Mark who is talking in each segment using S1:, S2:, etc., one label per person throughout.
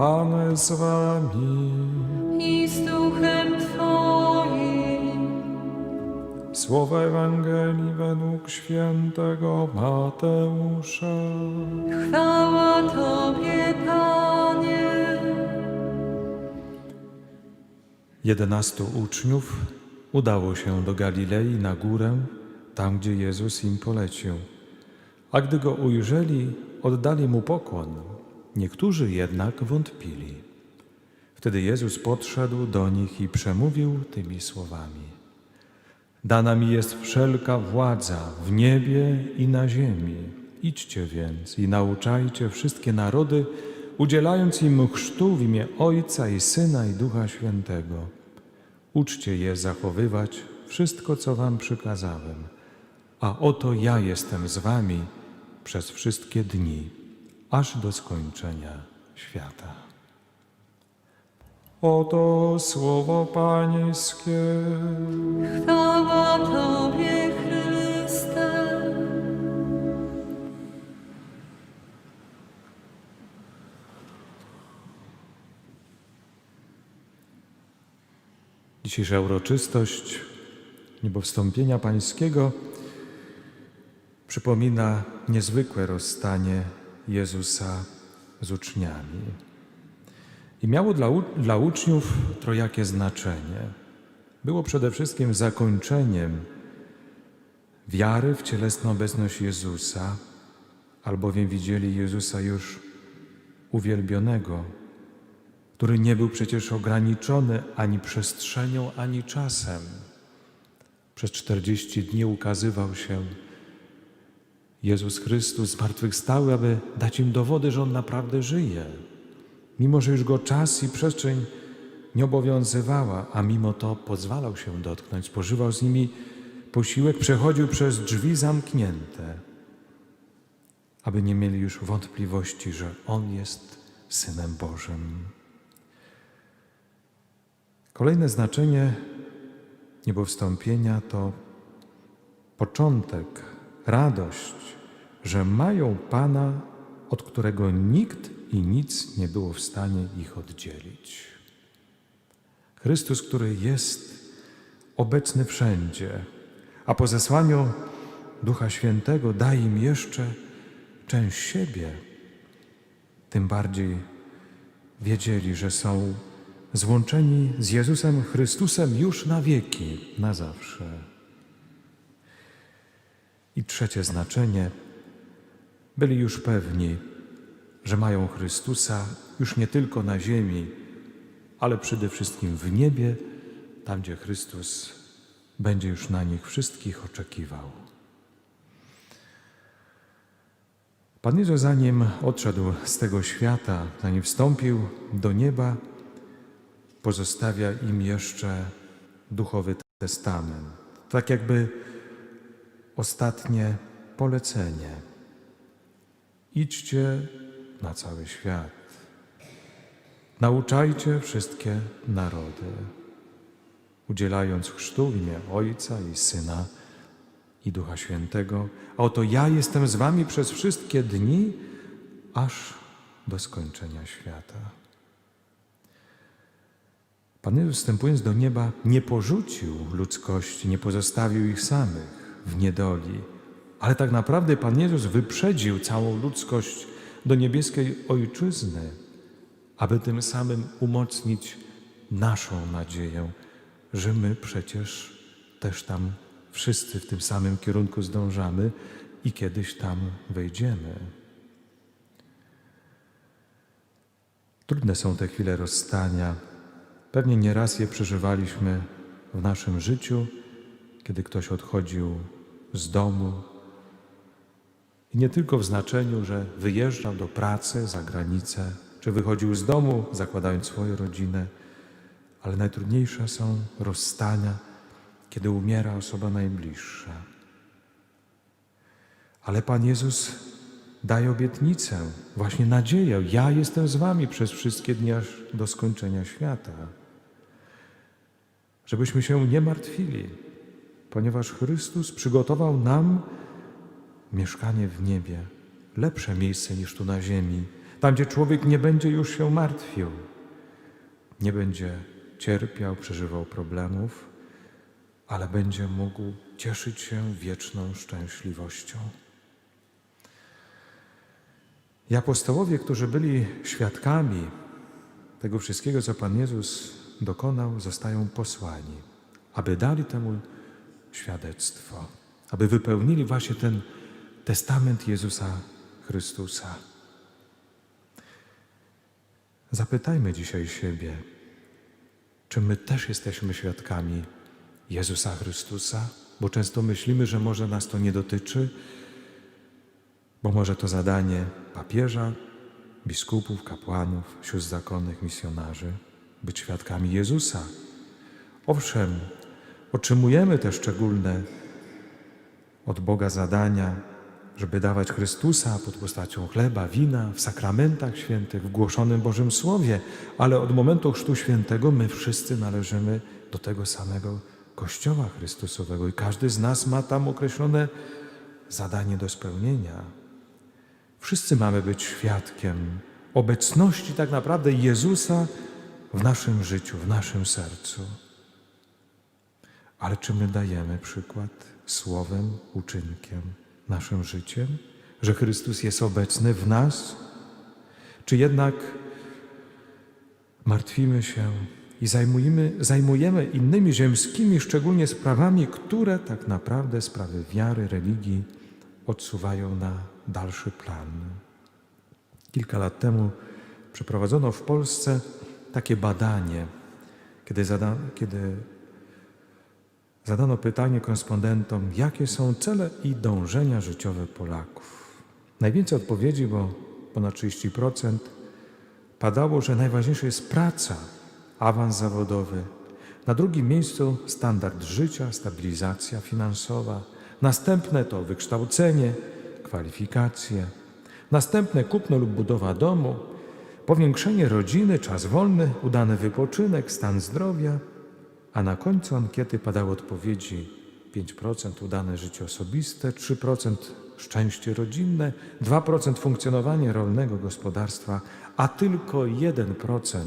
S1: Pan z wami.
S2: i z duchem Twoim.
S1: Słowa Ewangelii według świętego Mateusza.
S2: Chwała Tobie, Panie.
S1: Jedenastu uczniów udało się do Galilei na górę, tam gdzie Jezus im polecił. A gdy go ujrzeli, oddali mu pokłon. Niektórzy jednak wątpili. Wtedy Jezus podszedł do nich i przemówił tymi słowami: Dana mi jest wszelka władza w niebie i na ziemi. Idźcie więc i nauczajcie wszystkie narody, udzielając im chrztu w imię Ojca i Syna i Ducha Świętego. Uczcie je zachowywać wszystko, co wam przykazałem. A oto ja jestem z wami przez wszystkie dni, aż do skończenia świata. Oto słowo Pańskie.
S2: Chwała Tobie, Chryste.
S1: Dzisiejsza uroczystość niebowstąpienia Pańskiego przypomina niezwykłe rozstanie Jezusa z uczniami. I miało dla, dla uczniów trojakie znaczenie. Było przede wszystkim zakończeniem wiary w cielesną obecność Jezusa, albowiem widzieli Jezusa już uwielbionego, który nie był przecież ograniczony ani przestrzenią, ani czasem. Przez 40 dni ukazywał się Jezus Chrystus zmartwychwstały, aby dać im dowody, że On naprawdę żyje. Mimo, że już Go czas i przestrzeń nie obowiązywała, a mimo to pozwalał się dotknąć, spożywał z nimi posiłek, przechodził przez drzwi zamknięte, aby nie mieli już wątpliwości, że On jest Synem Bożym. Kolejne znaczenie niebowstąpienia to początek, radość, że mają Pana, od którego nikt i nic nie było w stanie ich oddzielić. Chrystus, który jest obecny wszędzie, a po zesłaniu Ducha Świętego daje im jeszcze część siebie, tym bardziej wiedzieli, że są złączeni z Jezusem Chrystusem już na wieki, na zawsze. I trzecie znaczenie, byli już pewni, że mają Chrystusa już nie tylko na ziemi, ale przede wszystkim w niebie, tam gdzie Chrystus będzie już na nich wszystkich oczekiwał. Pan Jezus, zanim odszedł z tego świata, zanim wstąpił do nieba, pozostawia im jeszcze duchowy testament. Tak jakby ostatnie polecenie. Idźcie na cały świat. Nauczajcie wszystkie narody, udzielając chrztu w imię Ojca i Syna i Ducha Świętego. A oto ja jestem z wami przez wszystkie dni, aż do skończenia świata. Pan Jezus wstępując do nieba nie porzucił ludzkości, nie pozostawił ich samych w niedoli, ale tak naprawdę Pan Jezus wyprzedził całą ludzkość do niebieskiej Ojczyzny, aby tym samym umocnić naszą nadzieję, że my przecież też tam wszyscy w tym samym kierunku zdążamy i kiedyś tam wejdziemy. Trudne są te chwile rozstania. Pewnie nieraz je przeżywaliśmy w naszym życiu, kiedy ktoś odchodził z domu. I nie tylko w znaczeniu, że wyjeżdżał do pracy za granicę, czy wychodził z domu, zakładając swoją rodzinę, ale najtrudniejsze są rozstania, kiedy umiera osoba najbliższa. Ale Pan Jezus daje obietnicę, właśnie nadzieję. Ja jestem z Wami przez wszystkie dni aż do skończenia świata. Żebyśmy się nie martwili, ponieważ Chrystus przygotował nam mieszkanie w niebie, lepsze miejsce niż tu na ziemi. Tam, gdzie człowiek nie będzie już się martwił, nie będzie cierpiał, przeżywał problemów, ale będzie mógł cieszyć się wieczną szczęśliwością. I apostołowie, którzy byli świadkami tego wszystkiego, co Pan Jezus dokonał, zostają posłani, aby dali temu świadectwo, aby wypełnili właśnie ten testament Jezusa Chrystusa. Zapytajmy dzisiaj siebie, czy my też jesteśmy świadkami Jezusa Chrystusa? Bo często myślimy, że może nas to nie dotyczy, bo może to zadanie papieża, biskupów, kapłanów, sióstr zakonnych, misjonarzy być świadkami Jezusa. Owszem, otrzymujemy te szczególne od Boga zadania, żeby dawać Chrystusa pod postacią chleba, wina, w sakramentach świętych, w głoszonym Bożym Słowie, ale od momentu Chrztu Świętego my wszyscy należymy do tego samego Kościoła Chrystusowego i każdy z nas ma tam określone zadanie do spełnienia. Wszyscy mamy być świadkiem obecności tak naprawdę Jezusa w naszym życiu, w naszym sercu. Ale czy my dajemy przykład słowem, uczynkiem, naszym życiem, że Chrystus jest obecny w nas? Czy jednak martwimy się i zajmujemy, zajmujemy innymi ziemskimi, szczególnie sprawami, które tak naprawdę sprawy wiary, religii odsuwają na dalszy plan? Kilka lat temu przeprowadzono w Polsce takie badanie, kiedy, zada, kiedy zadano pytanie korespondentom, jakie są cele i dążenia życiowe Polaków. Najwięcej odpowiedzi, bo ponad 30%, padało, że najważniejsza jest praca, awans zawodowy. Na drugim miejscu standard życia, stabilizacja finansowa. Następne to wykształcenie, kwalifikacje. Następne kupno lub budowa domu, powiększenie rodziny, czas wolny, udany wypoczynek, stan zdrowia. A na końcu ankiety padały odpowiedzi 5% udane życie osobiste, 3% szczęście rodzinne, 2% funkcjonowanie rolnego gospodarstwa, a tylko 1%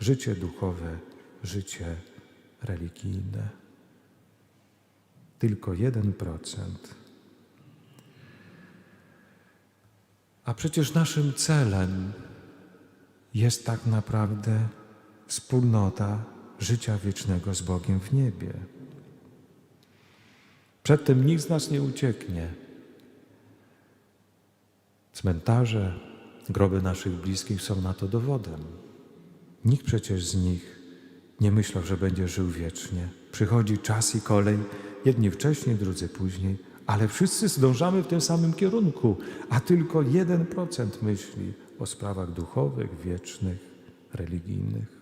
S1: życie duchowe, życie religijne. Tylko 1%. A przecież naszym celem jest tak naprawdę wspólnota życia wiecznego z Bogiem w niebie. Przed tym nikt z nas nie ucieknie. Cmentarze, groby naszych bliskich są na to dowodem. Nikt przecież z nich nie myślał, że będzie żył wiecznie. Przychodzi czas i kolej, jedni wcześniej, drudzy później, ale wszyscy zdążamy w tym samym kierunku, a tylko 1% myśli o sprawach duchowych, wiecznych, religijnych.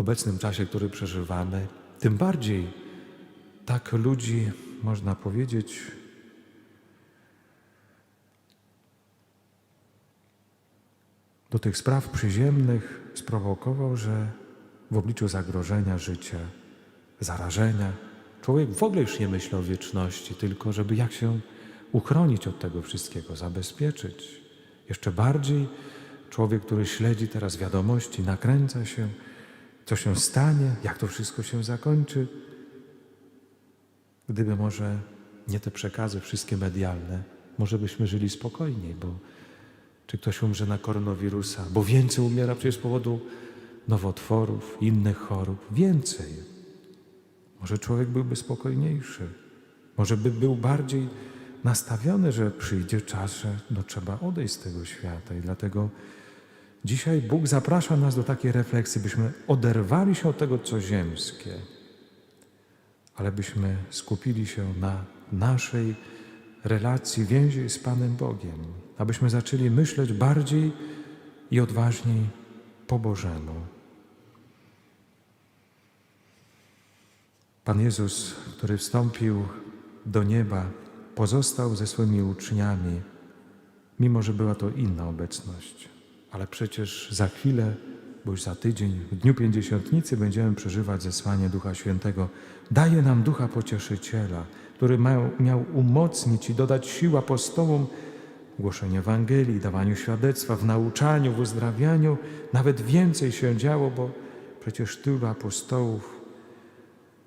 S1: Obecnym czasie, który przeżywamy, tym bardziej tak ludzi, można powiedzieć, do tych spraw przyziemnych sprowokował, że w obliczu zagrożenia życia, zarażenia, człowiek w ogóle już nie myśli o wieczności, tylko żeby jak się uchronić od tego wszystkiego, zabezpieczyć. Jeszcze bardziej człowiek, który śledzi teraz wiadomości, nakręca się, co się stanie, jak to wszystko się zakończy. Gdyby może nie te przekazy wszystkie medialne, może byśmy żyli spokojniej, bo czy ktoś umrze na koronawirusa, bo więcej umiera przecież z powodu nowotworów, innych chorób, więcej. Może człowiek byłby spokojniejszy, może by był bardziej nastawiony, że przyjdzie czas, że no, trzeba odejść z tego świata i dlatego Dzisiaj Bóg zaprasza nas do takiej refleksji, byśmy oderwali się od tego, co ziemskie, ale byśmy skupili się na naszej relacji, więzi z Panem Bogiem, abyśmy zaczęli myśleć bardziej i odważniej po Bożemu. Pan Jezus, który wstąpił do nieba, pozostał ze swoimi uczniami, mimo że była to inna obecność. Ale przecież za chwilę, bo już za tydzień, w Dniu Pięćdziesiątnicy będziemy przeżywać zesłanie Ducha Świętego. Daje nam Ducha Pocieszyciela, który miał, miał umocnić i dodać sił apostołom głoszeniu Ewangelii, dawaniu świadectwa, w nauczaniu, w uzdrawianiu. Nawet więcej się działo, bo przecież tylu apostołów,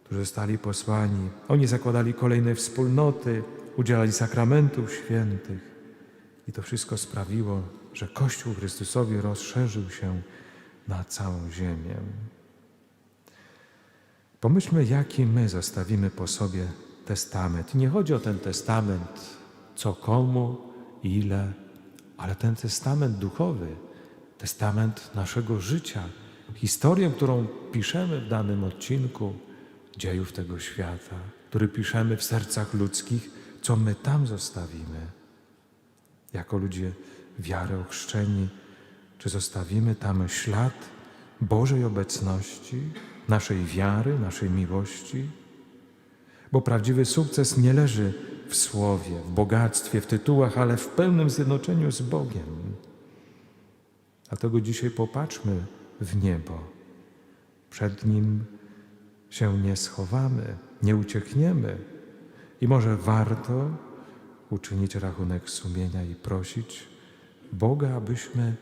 S1: którzy zostali posłani, oni zakładali kolejne wspólnoty, udzielali sakramentów świętych. I to wszystko sprawiło, że Kościół Chrystusowi rozszerzył się na całą ziemię. Pomyślmy, jaki my zostawimy po sobie testament. Nie chodzi o ten testament, co komu, ile, ale ten testament duchowy, testament naszego życia, historię, którą piszemy w danym odcinku dziejów tego świata, który piszemy w sercach ludzkich, co my tam zostawimy. Jako ludzie wiary ochrzczeni, czy zostawimy tam ślad Bożej obecności, naszej wiary, naszej miłości? Bo prawdziwy sukces nie leży w słowie, w bogactwie, w tytułach, ale w pełnym zjednoczeniu z Bogiem. Dlatego dzisiaj popatrzmy w niebo. Przed Nim się nie schowamy, nie uciekniemy i może warto uczynić rachunek sumienia i prosić Boga, abyśmy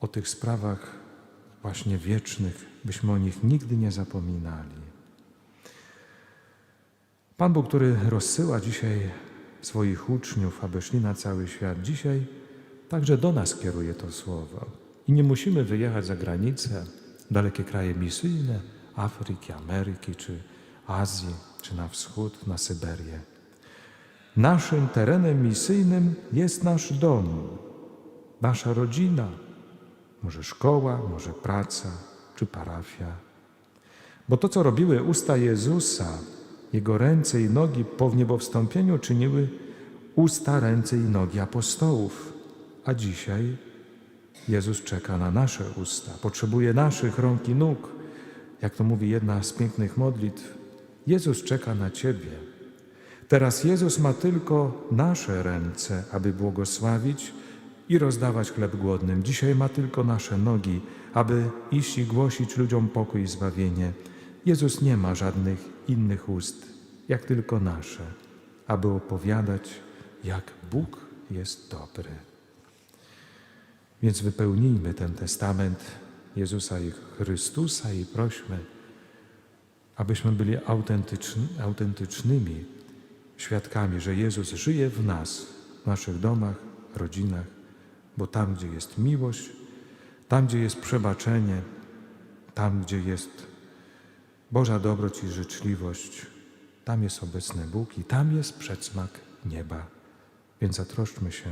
S1: o tych sprawach właśnie wiecznych, byśmy o nich nigdy nie zapominali. Pan Bóg, który rozsyła dzisiaj swoich uczniów, aby szli na cały świat, dzisiaj także do nas kieruje to słowo. I nie musimy wyjechać za granicę, dalekie kraje misyjne, Afryki, Ameryki, czy Azji, czy na wschód, na Syberię. Naszym terenem misyjnym jest nasz dom, nasza rodzina, może szkoła, może praca czy parafia. Bo to, co robiły usta Jezusa, Jego ręce i nogi po wniebowstąpieniu, czyniły usta, ręce i nogi apostołów. A dzisiaj Jezus czeka na nasze usta, potrzebuje naszych rąk i nóg. Jak to mówi jedna z pięknych modlitw, Jezus czeka na Ciebie. Teraz Jezus ma tylko nasze ręce, aby błogosławić i rozdawać chleb głodnym. Dzisiaj ma tylko nasze nogi, aby iść i głosić ludziom pokój i zbawienie. Jezus nie ma żadnych innych ust, jak tylko nasze, aby opowiadać, jak Bóg jest dobry. Więc wypełnijmy ten testament Jezusa i Chrystusa i prośmy, abyśmy byli autentyczni, autentycznymi świadkami, że Jezus żyje w nas, w naszych domach, rodzinach, bo tam, gdzie jest miłość, tam, gdzie jest przebaczenie, tam, gdzie jest Boża dobroć i życzliwość, tam jest obecny Bóg i tam jest przedsmak nieba. Więc zatroszczmy się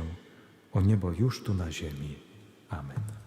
S1: o niebo już tu na ziemi. Amen.